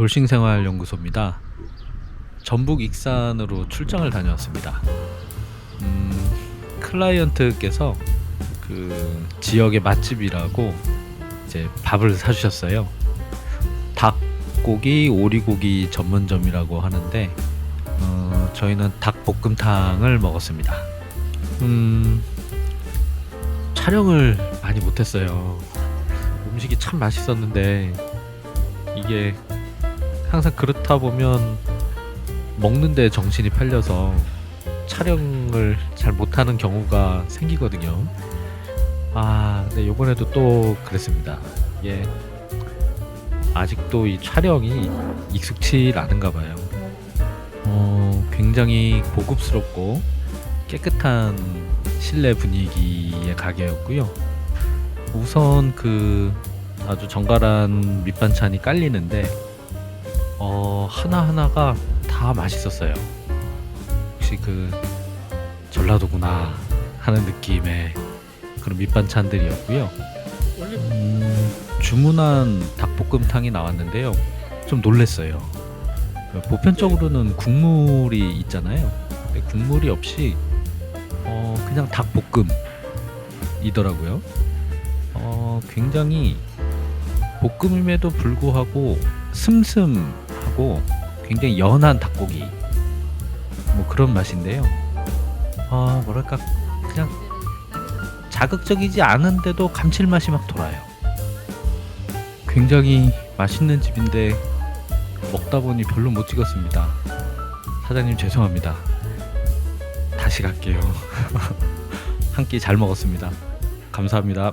돌싱생활연구소입니다. 전북 익산으로 출장을 다녀왔습니다. 음, 클라이언트께서 그 지역의 맛집이라고 이제 밥을 사주셨어요. 닭고기, 오리고기 전문점이라고 하는데 어, 저희는 닭볶음탕을 먹었습니다. 음, 촬영을 많이 못했어요. 음식이 참 맛있었는데 이게 항상 그렇다 보면 먹는데 정신이 팔려서 촬영을 잘 못하는 경우가 생기거든요. 아, 근데 요번에도 또 그랬습니다. 이게 아직도 이 촬영이 익숙치 않은가 봐요. 어, 굉장히 고급스럽고 깨끗한 실내 분위기의 가게였고요. 우선 그 아주 정갈한 밑반찬이 깔리는데 어, 하나하나가 다 맛있었어요. 혹시 그 전라도구나 하는 느낌의 그런 밑반찬들이었고요. 음, 주문한 닭볶음탕이 나왔는데요. 좀 놀랬어요. 보편적으로는 국물이 있잖아요. 근데 국물이 없이 어, 그냥 닭볶음이더라고요. 어, 굉장히 볶음임에도 불구하고 슴슴 하고 굉장히 연한 닭고기 뭐 그런 맛인데요. 아 뭐랄까 그냥 자극적이지 않은데도 감칠맛이 막 돌아요. 굉장히 맛있는 집인데 먹다 보니 별로 못 찍었습니다. 사장님 죄송합니다. 다시 갈게요. 한 끼 잘 먹었습니다. 감사합니다.